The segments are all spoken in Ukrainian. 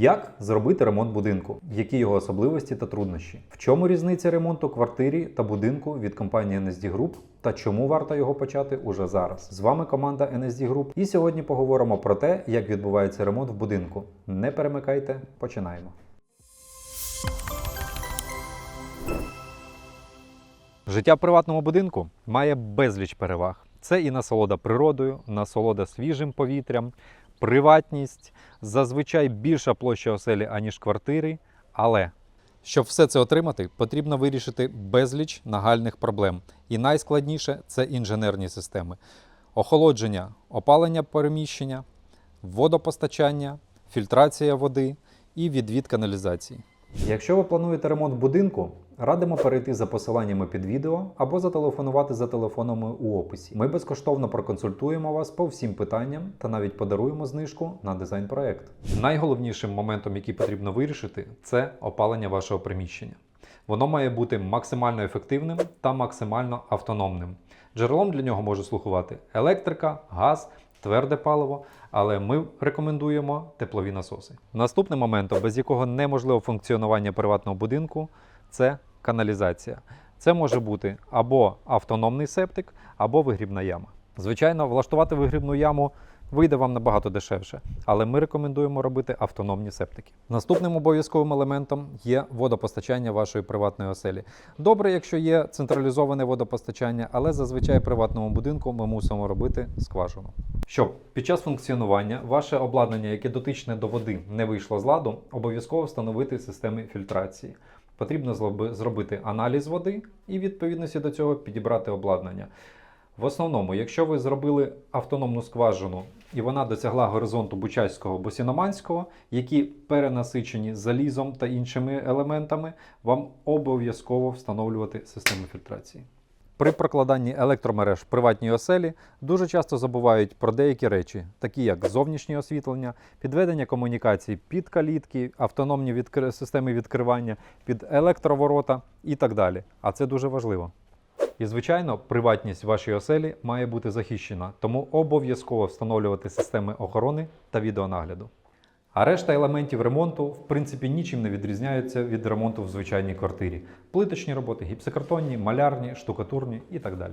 Як зробити ремонт будинку? Які його особливості та труднощі? В чому різниця ремонту квартирі та будинку від компанії NSD Group та чому варто його почати уже зараз? З вами команда NSD Group і сьогодні поговоримо про те, як відбувається ремонт в будинку. Не перемикайте, починаємо. Життя в приватному будинку має безліч переваг. Це і насолода природою, насолода свіжим повітрям, приватність, зазвичай більша площа оселі, аніж квартири. Але щоб все це отримати, потрібно вирішити безліч нагальних проблем. І найскладніше це інженерні системи: охолодження, опалення переміщення, водопостачання, фільтрація води і відвід каналізації. Якщо ви плануєте ремонт будинку, радимо перейти за посиланнями під відео або зателефонувати за телефонами у описі. Ми безкоштовно проконсультуємо вас по всім питанням та навіть подаруємо знижку на дизайн-проект. Найголовнішим моментом, який потрібно вирішити, це опалення вашого приміщення. Воно має бути максимально ефективним та максимально автономним. Джерелом для нього може слугувати електрика, газ, тверде паливо, але ми рекомендуємо теплові насоси. Наступним моментом, без якого неможливо функціонування приватного будинку, це каналізація. Це може бути або автономний септик, або вигрібна яма. Звичайно, влаштувати вигрібну яму вийде вам набагато дешевше, але ми рекомендуємо робити автономні септики. Наступним обов'язковим елементом є водопостачання вашої приватної оселі. Добре, якщо є централізоване водопостачання, але зазвичай приватному будинку ми мусимо робити скважину. Щоб під час функціонування ваше обладнання, яке дотичне до води, не вийшло з ладу, обов'язково встановити системи фільтрації. Потрібно зробити аналіз води і, відповідності до цього, підібрати обладнання. В основному, якщо ви зробили автономну скважину і вона досягла горизонту Бучаського або Сіноманського, які перенасичені залізом та іншими елементами, вам обов'язково встановлювати систему фільтрації. При прокладанні електромереж в приватній оселі дуже часто забувають про деякі речі, такі як зовнішнє освітлення, підведення комунікацій під калітки, автономні відкри... системи відкривання, під електроворота і так далі. А це дуже важливо. І, звичайно, приватність вашої оселі має бути захищена, тому обов'язково встановлювати системи охорони та відеонагляду. А решта елементів ремонту, в принципі, нічим не відрізняються від ремонту в звичайній квартирі. Плиточні роботи, гіпсокартонні, малярні, штукатурні і так далі.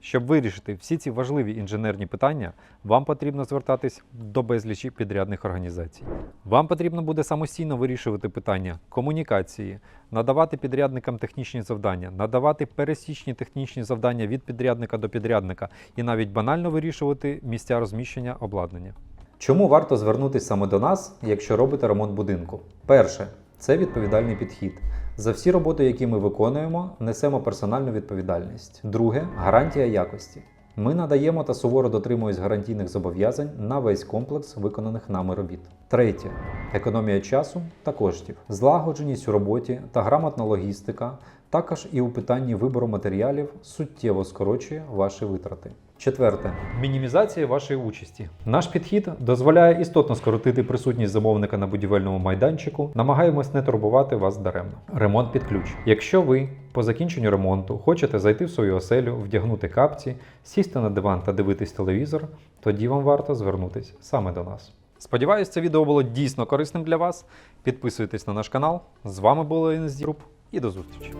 Щоб вирішити всі ці важливі інженерні питання, вам потрібно звертатись до безлічі підрядних організацій. Вам потрібно буде самостійно вирішувати питання комунікації, надавати підрядникам технічні завдання, надавати пересічні технічні завдання від підрядника до підрядника і навіть банально вирішувати місця розміщення обладнання. Чому варто звернутися саме до нас, якщо робите ремонт будинку? Перше це відповідальний підхід. За всі роботи, які ми виконуємо, несемо персональну відповідальність. Друге гарантія якості. Ми надаємо та суворо дотримуємось гарантійних зобов'язань на весь комплекс виконаних нами робіт. Третє економія часу та коштів, злагодженість у роботі та грамотна логістика, також і у питанні вибору матеріалів суттєво скорочує ваші витрати. Четверте мінімізація вашої участі. Наш підхід дозволяє істотно скоротити присутність замовника на будівельному майданчику. Намагаємось не турбувати вас даремно. Ремонт під ключ. Якщо ви по закінченню ремонту хочете зайти в свою оселю, вдягнути капці, сісти на диван та дивитись телевізор, тоді вам варто звернутися саме до нас. Сподіваюсь, це відео було дійсно корисним для вас. Підписуйтесь на наш канал. З вами NSD Group і до зустрічі!